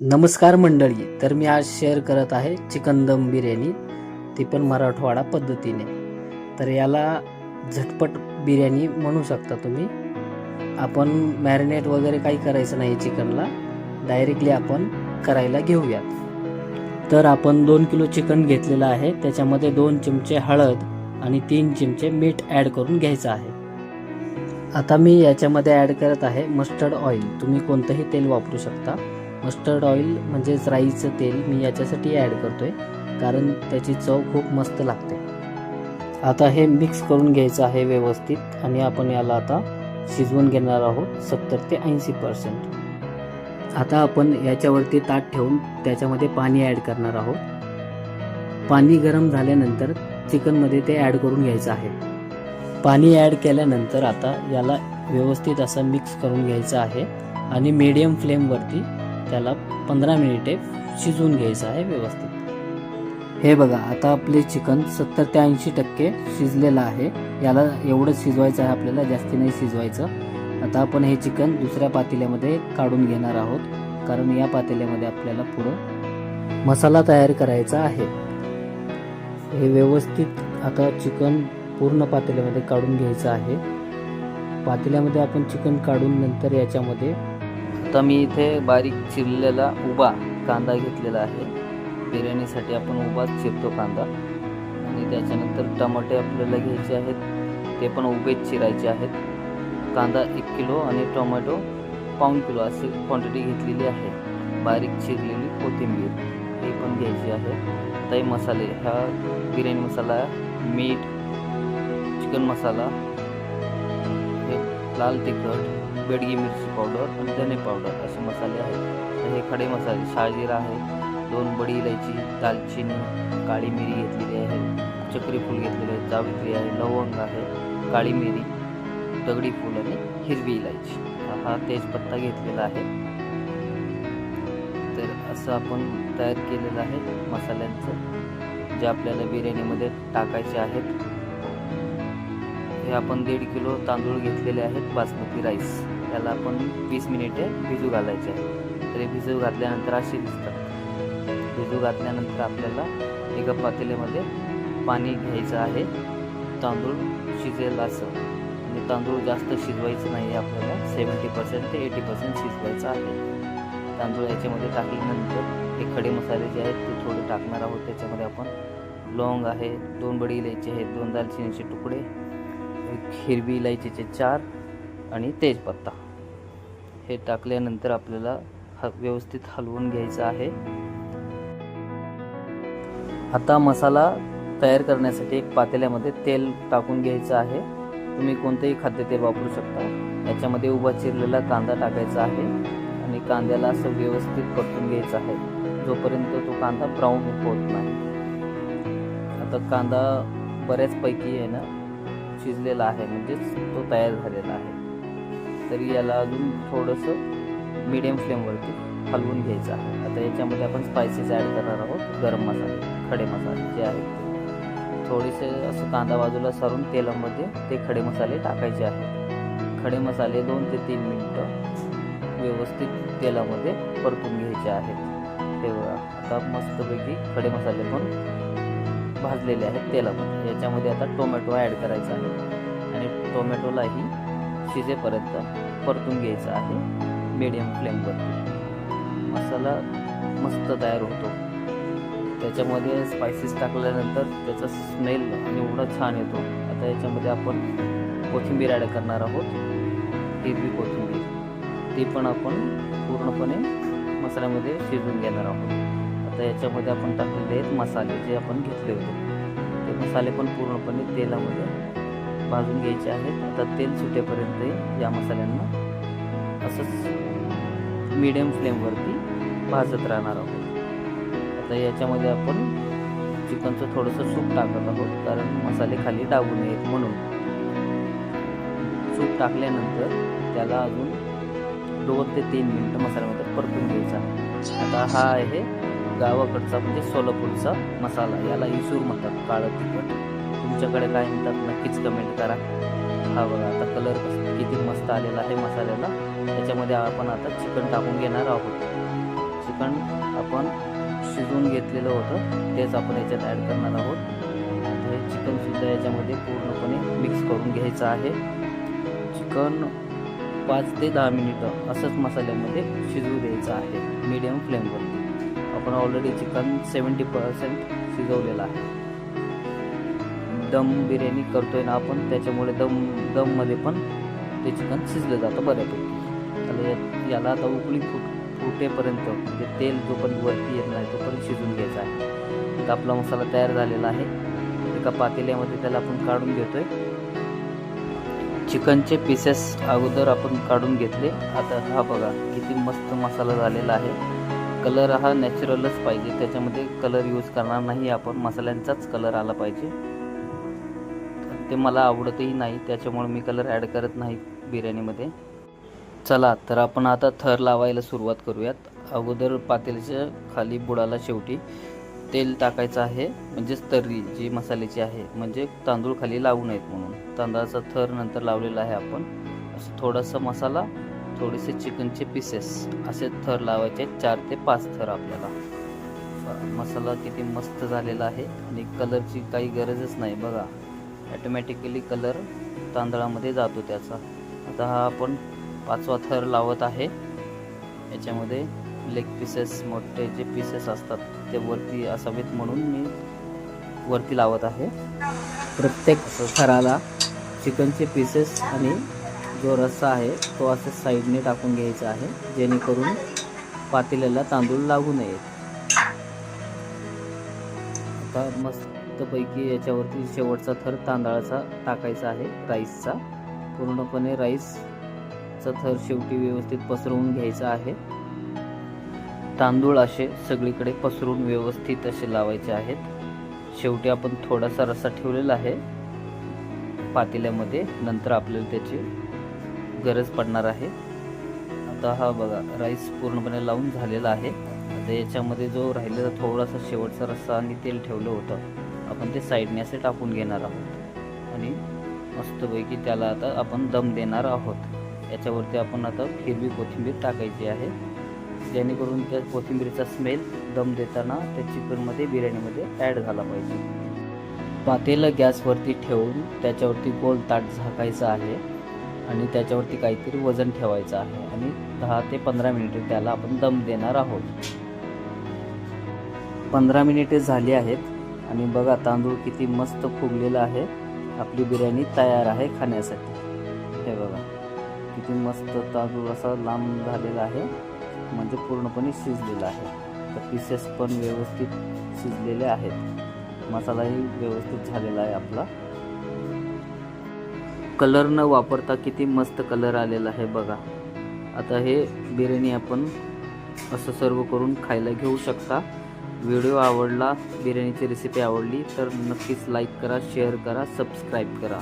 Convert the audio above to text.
नमस्कार मंडळी तर मी आज शेअर करत आहे चिकन दम बिर्याणी. ती पण मराठवाडा पद्धतीने. तर याला झटपट बिर्याणी म्हणू शकता तुम्ही. आपण मॅरिनेट वगैरे काही करायचं नाही चिकनला. डायरेक्टली आपण करायला घेऊयात. तर आपण दोन किलो चिकन घेतलेलं आहे. त्याच्यामध्ये दोन चमचे हळद आणि तीन चमचे मीठ ॲड करून घ्यायचं आहे. आता मी याच्यामध्ये ॲड करत आहे मस्टर्ड ऑइल तुम्ही कोणतंही तेल वापरू शकता. मस्टर्ड ऑइल म्हणजेच राईचं तेल मी याच्यासाठी ॲड करतो आहे कारण त्याची चव खूप मस्त लागते. आता हे मिक्स करून घ्यायचं आहे व्यवस्थित आणि आपण याला आता शिजवून घेणार आहोत सत्तर ते ऐंशी पर्सेंट. आता आपण याच्यावरती ताट ठेवून त्याच्यामध्ये पाणी ॲड करणार आहोत. पाणी गरम झाल्यानंतर चिकनमध्ये ते ॲड करून घ्यायचं आहे. पाणी ॲड केल्यानंतर आता याला व्यवस्थित असं मिक्स करून घ्यायचं आहे आणि मीडियम फ्लेमवरती त्याला पंधरा मिनिटे शिजवून घ्यायचं आहे व्यवस्थित. हे बघा आता आपले चिकन सत्तर ते ऐंशी टक्के शिजलेलं आहे. याला एवढंच शिजवायचं आहे आपल्याला जास्ती नाही शिजवायचं. आता आपण हे चिकन दुसऱ्या पातेल्यामध्ये काढून घेणार आहोत कारण या पातेल्यामध्ये आपल्याला पुढं मसाला तयार करायचा आहे. हे व्यवस्थित आता चिकन पूर्ण पातेल्यामध्ये काढून घ्यायचं आहे. पातेल्यामध्ये आपण चिकन काढून नंतर याच्यामध्ये आता मी इथे बारीक चिरलेला उभा कांदा घेतलेला आहे. बिर्याणीसाठी आपण उभाच चिरतो कांदा. आणि त्याच्यानंतर टमाटे आपल्याला घ्यायचे आहेत. ते पण उभेच चिरायचे आहेत. कांदा एक किलो आणि टोमॅटो पाऊण किलो अशी क्वांटिटी घेतलेली आहे. बारीक चिरलेली कोथिंबीर हे पण घ्यायची आहे. आता मसाले हा बिर्याणी मसाला मीठ चिकन मसाला हे लाल तिखट बेडगी मिरची पावडर आणि धने पावडर असे मसाले आहेत. हे खडे मसाले शाळजीरा आहे दोन बडी इलायची दालचिनी काळी मिरी घेतलेली आहे चक्री फूल घेतलेले आहे जावित्री आहे लवंग आहे काळी मिरी दगडी फूल आणि हिरवी इलायची. हा तेजपत्ता घेतलेला आहे. तर असं आपण तयार केलेलं आहे मसाल्यांचं जे आपल्याला बिर्याणीमध्ये टाकायचे आहेत. हे आपण दीड किलो तांदूळ घेतलेले आहेत बासमती राईस. त्याला आपण वीस मिनिटे भिजू घालायचे आहे. तरी भिजू घातल्यानंतर असे दिसतात. भिजू घातल्यानंतर आपल्याला एका पातेल्यामध्ये पाणी घ्यायचं आहे. तांदूळ शिजेल असं. आणि तांदूळ जास्त शिजवायचं नाही आहे आपल्याला. सेवन्टी पर्सेंट ते एटी पर्सेंट शिजवायचं आहे. तांदूळ याच्यामध्ये टाकल्यानंतर हे खडे मसाले जे आहेत ते थोडे टाकणार आहोत. त्याच्यामध्ये आपण लवंग आहे दोन बडी इलायची आहेत दोन दालचिनीचे तुकडे एक हिरवी इलायचीचे चार आणि तेजपत्ता. हे टाकल्यानंतर आपल्याला ह व्यवस्थित हलवून घ्यायचं आहे. आता मसाला तयार करण्यासाठी एक पातेल्यामध्ये तेल टाकून घ्यायचं आहे. तुम्ही कोणतंही खाद्यतेल वापरू शकता. याच्यामध्ये उभा चिरलेला कांदा टाकायचा आहे आणि कांद्याला असं व्यवस्थित परतून घ्यायचं आहे. जोपर्यंत तो कांदा ब्राऊन होत नाही. आता कांदा बऱ्याचपैकी आहे ना शिजलेला आहे. म्हणजेच तो तयार झालेला आहे. तरी याला अजून थोडंसं मिडियम फ्लेमवरती हलवून घ्यायचं आहे. आता याच्यामध्ये आपण स्पायसेस ॲड करणार आहोत. गरम मसाले खडे मसाले जे आहेत थोडेसे असं कांदा बाजूला सारून तेलामध्ये ते खडे मसाले टाकायचे आहेत. खडे मसाले दोन ते तीन मिनटं व्यवस्थित तेलामध्ये परतून घ्यायचे आहेत. ते बघा आता मस्तपैकी खडे मसाले पण भाजलेले आहेत तेलामध्ये. याच्यामध्ये आता टोमॅटो ॲड करायचा आहे. आणि टोमॅटोलाही शिजेपर्यंत परतून घ्यायचं आहे. मीडियम फ्लेमवरती मसाला मस्त तयार होतो. त्याच्यामध्ये स्पायसेस टाकल्यानंतर त्याचा स्मेल एवढा छान येतो. आता याच्यामध्ये आपण कोथिंबीर ॲड करणार आहोत. हिरवी कोथिंबीर. ती पण आपण पूर्णपणे मसाल्यामध्ये शिजवून घेणार आहोत. आता याच्यामध्ये आपण टाकलेले आहेत मसाले जे आपण घेतले होते. ते मसाले पण पूर्णपणे तेलामध्ये भाजून घ्यायचे आहेत. आता तेल सुटेपर्यंत या मसाल्यांना असंच मीडियम फ्लेमवरती भाजत राहणार आहोत. आता याच्यामध्ये आपण चिकनचं थोडंसं सूप टाकत आहोत कारण मसाले खाली टाकू नयेत म्हणून. सूप टाकल्यानंतर त्याला अजून दोन ते तीन मिनटं मसाल्यामध्ये परतून घ्यायचा. आता हा आहे गावाकडचा म्हणजे सोलापूरचा मसाला. याला इसूर म्हणतात काळं तिखट. तुमच्याकडे काय म्हणतात नक्कीच कमेंट करा. हा बघा आता कलर किती मस्त आलेला आहे मसाल्याला. त्याच्यामध्ये आपण आता चिकन टाकून घेणार आहोत. चिकन आपण शिजवून घेतलेलं होतं तेच आपण याच्यात ॲड करणार आहोत. तर हे चिकनसुद्धा याच्यामध्ये पूर्णपणे मिक्स करून घ्यायचं आहे. चिकन पाच ते दहा मिनिटं असंच मसाल्यामध्ये शिजवू द्यायचं आहे मीडियम फ्लेमवरती आपण ऑलरेडी चिकन सेवन्टी पर्सेंट शिजवलेलं आहे. दम बिर्याणी करतोय ना आपण त्याच्यामुळे दम दममध्ये पण ते चिकन शिजलं जातं बऱ्यापैकी. त्याला याला आता उकळी फुट फुटेपर्यंत म्हणजे तेल जो पण वरती येत नाही तोपर्यंत शिजून घ्यायचा आहे. तर आपला मसाला तयार झालेला आहे. एका पातेल्यामध्ये त्याला आपण काढून घेतोय. चिकनचे पीसेस अगोदर आपण काढून घेतले. आता हा बघा किती मस्त मसाला झालेला आहे. कलर हा नॅचरलच पाहिजे. त्याच्यामध्ये कलर यूज करणार नाही आपण. मसाल्यांचाच कलर आला पाहिजे. ते मला आवडतही नाही त्याच्यामुळे मी कलर ॲड करत नाही बिर्याणीमध्ये. चला तर आपण आता थर लावायला सुरुवात करूयात. अगोदर पातेल्याच्या खाली बुडाला शेवटी तेल टाकायचं आहे म्हणजेच तर्री जी मसाल्याची आहे म्हणजे तांदूळ खाली लावू नयेत म्हणून. तांदळाचा थर नंतर लावलेला आहे आपण. असं थोडासा मसाला थोडेसे चिकनचे पीसेस असे थर लावायचे आहेत, चार ते पाच थर आपल्याला. मसाला किती मस्त झालेला आहे आणि कलरची काही गरजच नाही बघा. ॲटोमॅटिकली कलर तांदळामध्ये जातो त्याचा. आता हा आपण पाचवा थर लावत आहे. याच्यामध्ये लेग पीसेस मोठे जे पीसेस असतात ते वरती असावेत म्हणून मी वरती लावत आहे. प्रत्येक थराला चिकनचे पीसेस आणि जो रस्सा आहे तो असं साईडने टाकून घ्यायचा आहे जेणेकरून पातेल्याला तांदूळ लागू नयेत आता मस्त फक्तपैकी याच्यावरती शेवटचा थर तांदळाचा टाकायचा आहे राईसचा. पूर्णपणे राईसचा थर शेवटी व्यवस्थित पसरवून घ्यायचा आहे. तांदूळ असे सगळीकडे पसरून व्यवस्थित असे लावायचे आहेत. शेवटी आपण थोडासा रस्सा ठेवलेला आहे. पातेल्यामध्ये नंतर आपल्याला त्याची गरज पडणार आहे. आता हा बघा राईस पूर्णपणे लावून झालेला आहे. आता याच्यामध्ये जो राहिलेला थोडासा शेवटचा रस्सा आणि तेल ठेवलं होतं. आपण ते साईडने असे टाकून घेणार आहोत. आणि मस्तपैकी त्याला आता आपण दम देणार आहोत. याच्यावरती आपण आता हिरवी कोथिंबीर टाकायची आहे. जेणेकरून त्या कोथिंबीरचा स्मेल दम देताना त्या चिकनमध्ये बिर्याणीमध्ये ॲड झाला पाहिजे. पातेलं गॅसवरती ठेवून त्याच्यावरती गोल ताट झाकायचं आहे. आणि त्याच्यावरती काहीतरी वजन ठेवायचं आहे. आणि दहा ते पंधरा मिनिटे त्याला आपण दम देणार आहोत. पंधरा मिनिटे झाली आहेत. आणि बघा तांदूळ किती मस्त फुगलेला आहे. आपली बिर्याणी तयार आहे खाण्यासाठी. हे बघा किती मस्त तांदूळ असा लांब झालेला आहे. म्हणजे पूर्णपणे शिजलेला आहे. तर पीसेस पण व्यवस्थित शिजलेले आहेत. मसालाही व्यवस्थित झालेला आहे आपला. कलर न वापरता किती मस्त कलर आलेला आहे बघा. आता हे बिर्याणी आपण असं सर्व करून खायला घेऊ शकता. व्हिडिओ आवडला बिर्याणीची रेसिपी आवडली तर नक्कीच लाईक करा शेअर करा सबस्क्राईब करा.